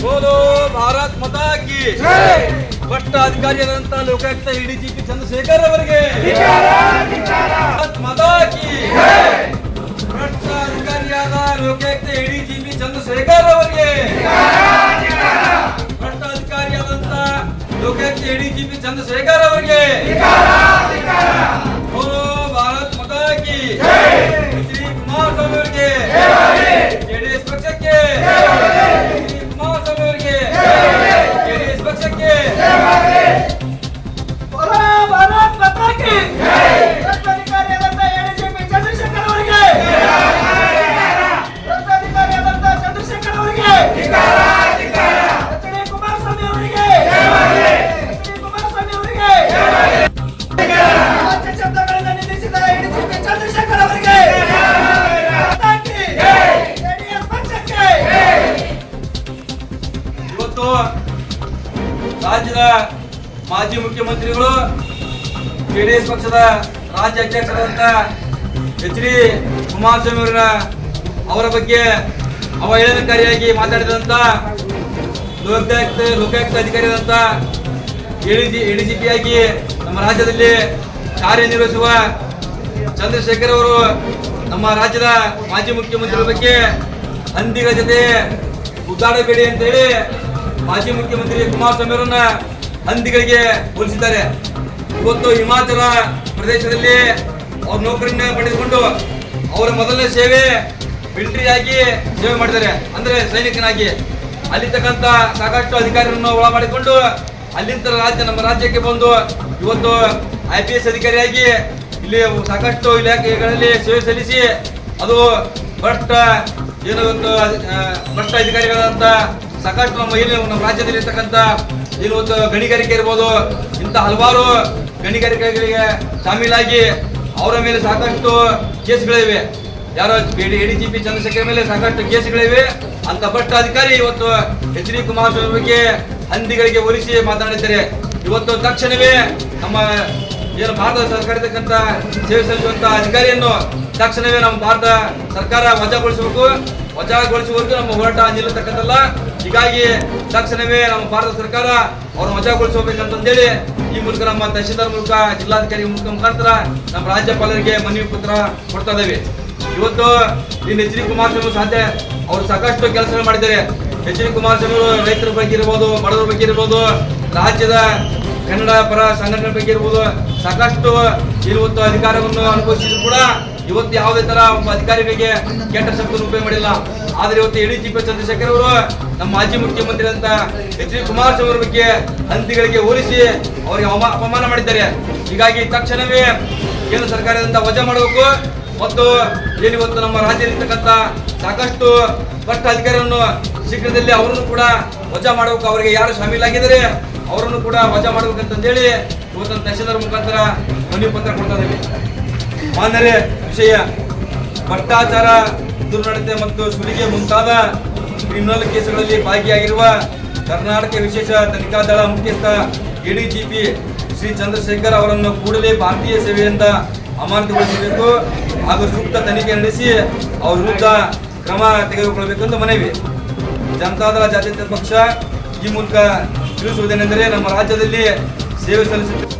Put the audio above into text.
ಬೋಲೋ ಭಾರತ್ ಮತಾ ಕಿ ಭ್ರಷ್ಟ ಅಧಿಕಾರಿಯಾದಂತ ಲೋಕಾಯುಕ್ತ ಎಡಿಜಿಪಿ ಚಂದ್ರಶೇಖರ್ ಅವರಿಗೆ ಭಾರತ್ ಮತಾ ಕಿ ಭ್ರಷ್ಟ ಅಧಿಕಾರಿಯಾದ ಲೋಕಾಯುಕ್ತ ಎಡಿಜಿಪಿ ಚಂದ್ರಶೇಖರ್ ಅವರಿಗೆ ಭ್ರಷ್ಟ ಅಧಿಕಾರಿಯಾದಂತ ಲೋಕಾಯುಕ್ತ ಎಡಿಜಿಪಿ ಚಂದ್ರಶೇಖರ್ ರಾಜ್ಯದ ಮಾಜಿ ಮುಖ್ಯಮಂತ್ರಿಗಳು ಜೆಡಿಎಸ್ ಪಕ್ಷದ ರಾಜ್ಯ ಅಧ್ಯಕ್ಷರಾದಂಥ ಎಚ್ ಡಿ ಕುಮಾರಸ್ವಾಮಿ ಅವರ ಅವರ ಬಗ್ಗೆ ಅವಹೇಳನಕಾರಿಯಾಗಿ ಮಾತಾಡಿದಂತ ಲೋಕಾಯುಕ್ತ ಲೋಕಾಯುಕ್ತ ಅಧಿಕಾರಿಯಾದಂಥ ಎಡಿಜಿ ಪಿಯಾಗಿ ನಮ್ಮ ರಾಜ್ಯದಲ್ಲಿ ಕಾರ್ಯನಿರ್ವಹಿಸುವ ಚಂದ್ರಶೇಖರ್ ಅವರು ನಮ್ಮ ರಾಜ್ಯದ ಮಾಜಿ ಮುಖ್ಯಮಂತ್ರಿಗಳ ಬಗ್ಗೆ ಹಂದಿಗಳ ಜೊತೆ ಉದ್ದಾಡಬೇಡಿ ಅಂತೇಳಿ ಮಾಜಿ ಮುಖ್ಯಮಂತ್ರಿ ಕುಮಾರಸ್ವಾಮಿ ಅವರನ್ನ ಹಂದಿಗಳಿಗೆ ಹೋಲಿಸಿದ್ದಾರೆ. ಇವತ್ತು ಹಿಮಾಚಲ ಪ್ರದೇಶದಲ್ಲಿ ಅವ್ರ ನೌಕರಿನ ಪಡೆದುಕೊಂಡು ಅವರ ಮೊದಲನೇ ಸೇವೆ ಮಿಲಿಟರಿ ಆಗಿ ಸೇವೆ ಮಾಡಿದ್ದಾರೆ. ಅಂದ್ರೆ ಸೈನಿಕನಾಗಿ. ಅಲ್ಲಿರ್ತಕ್ಕಂಥ ಸಾಕಷ್ಟು ಅಧಿಕಾರಿಗಳನ್ನು ಒಳ ಮಾಡಿಕೊಂಡು ಅಲ್ಲಿಂದ ರಾಜ್ಯ, ನಮ್ಮ ರಾಜ್ಯಕ್ಕೆ ಬಂದು ಇವತ್ತು ಐ ಪಿ ಎಸ್ ಅಧಿಕಾರಿಯಾಗಿ ಇಲ್ಲಿ ಸಾಕಷ್ಟು ಇಲಾಖೆಗಳಲ್ಲಿ ಸೇವೆ ಸಲ್ಲಿಸಿ ಅದು ಭ್ರಷ್ಟ ಏನು ಒಂದು ಭ್ರಷ್ಟ ಅಧಿಕಾರಿಗಳಂತ ಸಾಕಷ್ಟು ನಮ್ಮ ಏನು ನಮ್ಮ ರಾಜ್ಯದಲ್ಲಿ ಇರ್ತಕ್ಕಂಥ ಏನು ಒಂದು ಗಣಿಗಾರಿಕೆ ಇರ್ಬೋದು, ಇಂಥ ಹಲವಾರು ಗಣಿಗಾರಿಕೆಗಳಿಗೆ ಶಾಮೀಲಾಗಿ ಅವರ ಮೇಲೆ ಸಾಕಷ್ಟು ಕೇಸ್ಗಳಿವೆ. ಯಾರೋ ಎಡಿ ಜಿ ಪಿ ಚಂದ್ರಶೇಖರ್ ಮೇಲೆ ಸಾಕಷ್ಟು ಕೇಸ್ಗಳಿವೆ. ಅಂತ ಭ್ರಷ್ಟ ಅಧಿಕಾರಿ ಇವತ್ತು ಎಚ್ ಡಿ ಕುಮಾರಸ್ವಾಮಿ ಬಗ್ಗೆ ಹಂದಿಗಳಿಗೆ ಹೋಲಿಸಿ ಮಾತನಾಡಿದ್ದಾರೆ. ಇವತ್ತು ತಕ್ಷಣವೇ ನಮ್ಮ ಏನು ಭಾರತ ಸರ್ಕಾರ ಇರ್ತಕ್ಕಂಥ ಸೇವೆ ಸಲ್ಲಿಸುವಂತ ಅಧಿಕಾರಿಯನ್ನು ತಕ್ಷಣವೇ ನಮ್ಮ ಭಾರತ ಸರ್ಕಾರ ವಜಾಗೊಳಿಸಬೇಕು. ವಜಾಗೊಳಿಸುವವರೆಗೂ ನಮ್ಮ ಹೋರಾಟ ನಿಲ್ಲತಕ್ಕಂಥಲ್ಲ ಹೀಗಾಗಿ ತಕ್ಷಣವೇ ನಮ್ಮ ಭಾರತ ಸರ್ಕಾರ ಅವ್ರನ್ನ ವಜಾಗೊಳಿಸಬೇಕಂತಂದೇಳಿ ಈ ಮೂಲಕ ನಮ್ಮ ತಹಶೀಲ್ದಾರ್ ಮೂಲಕ ಜಿಲ್ಲಾಧಿಕಾರಿ ಮೂಲಕ ಮುಖಾಂತರ ನಮ್ಮ ರಾಜ್ಯಪಾಲರಿಗೆ ಮನವಿ ಪತ್ರ ಕೊಡ್ತಾ ಇದ್ದೇವೆ. ಇವತ್ತು ಇನ್ನು ಎಚ್ ಡಿ ಕುಮಾರಸ್ವಾಮಿ ಸಾಧ್ಯ ಅವರು ಸಾಕಷ್ಟು ಕೆಲಸಗಳು ಮಾಡಿದ್ದಾರೆ. ಎಚ್ ಡಿ ಕುಮಾರಸ್ವಾಮಿ ಅವರು ರೈತರ ಬಗ್ಗೆ ಇರ್ಬೋದು, ಬಡವರ ಬಗ್ಗೆ ಇರ್ಬೋದು, ರಾಜ್ಯದ ಕನ್ನಡ ಪರ ಸಂಘಟನೆ ಬಗ್ಗೆ ಇರ್ಬೋದು, ಸಾಕಷ್ಟು ಇವತ್ತು ಅಧಿಕಾರವನ್ನು ಅನುಭವಿಸಿದ್ರು ಕೂಡ ಇವತ್ತು ಯಾವುದೇ ತರ ಒಬ್ಬ ಅಧಿಕಾರಿಗಳಿಗೆ ಕೆಟ್ಟ ಶಬ್ದ ಉಪಯೋಗ ಮಾಡಿಲ್ಲ. ಆದರೆ ಇವತ್ತು ಇಡೀ ಜಿ ಚಂದ್ರಶೇಖರ್ ಅವರು ನಮ್ಮ ಮಾಜಿ ಮುಖ್ಯಮಂತ್ರಿ ಅಂತ ಎಚ್ ಡಿ ಕುಮಾರಸ್ವಾಮಿ ಅವರ ಬಗ್ಗೆ ಹಂದಿಗಳಿಗೆ ಹೋಲಿಸಿ ಅವರಿಗೆ ಅವಮಾನ ಮಾಡಿದ್ದಾರೆ. ಹೀಗಾಗಿ ತಕ್ಷಣವೇ ಕೇಂದ್ರ ಸರ್ಕಾರದಿಂದ ವಜಾ ಮಾಡಬೇಕು. ಮತ್ತು ಏನಿವತ್ತು ನಮ್ಮ ರಾಜ್ಯದಲ್ಲಿರ್ತಕ್ಕಂಥ ಸಾಕಷ್ಟು ಭ್ರಷ್ಟ ಅಧಿಕಾರಿಯನ್ನು ಶೀಘ್ರದಲ್ಲಿ ಅವರನ್ನು ಕೂಡ ವಜಾ ಮಾಡಬೇಕು. ಅವರಿಗೆ ಯಾರು ಶಾಮೀಲಾಗಿದ್ದಾರೆ, ಅವರನ್ನು ಕೂಡ ವಜಾ ಮಾಡಬೇಕಂತಂದೇಳಿ ಇವತ್ತು ತಹಶೀಲ್ದಾರ್ ಮುಖಾಂತರ ಮನವಿ ಪತ್ರ ಕೊಡ್ತಾ ಇದ್ದೀವಿ. ಮಾನ್ಯರೇ, ವಿಷಯ ಭ್ರಷ್ಟಾಚಾರ ದುರ್ನಡತೆ ಮತ್ತು ಸುಲಿಗೆ ಮುಂತಾದ ಕ್ರಿಮಿನಲ್ ಕೇಸುಗಳಲ್ಲಿ ಭಾಗಿಯಾಗಿರುವ ಕರ್ನಾಟಕ ವಿಶೇಷ ತನಿಖಾ ದಳ ಮುಖ್ಯಸ್ಥ ಎಡಿಜಿಪಿ ಶ್ರೀ ಚಂದ್ರಶೇಖರ್ ಅವರನ್ನು ಕೂಡಲೇ ಭಾರತೀಯ ಸೇವೆಯಿಂದ ಅಮಾನತುಗೊಳಿಸಬೇಕು ಹಾಗೂ ಸೂಕ್ತ ತನಿಖೆ ನಡೆಸಿ ಅವ್ರ ವಿರುದ್ಧ ಕ್ರಮ ತೆಗೆದುಕೊಳ್ಳಬೇಕೆಂದು ಮನವಿ. ಜನತಾದಳ ಜಾತ್ಯತೀತ ಪಕ್ಷ ಈ ಮೂಲಕ ತಿಳಿಸುವುದೇನೆಂದರೆ ನಮ್ಮ ರಾಜ್ಯದಲ್ಲಿ ಸೇವೆ ಸಲ್ಲಿಸುತ್ತಿರುವ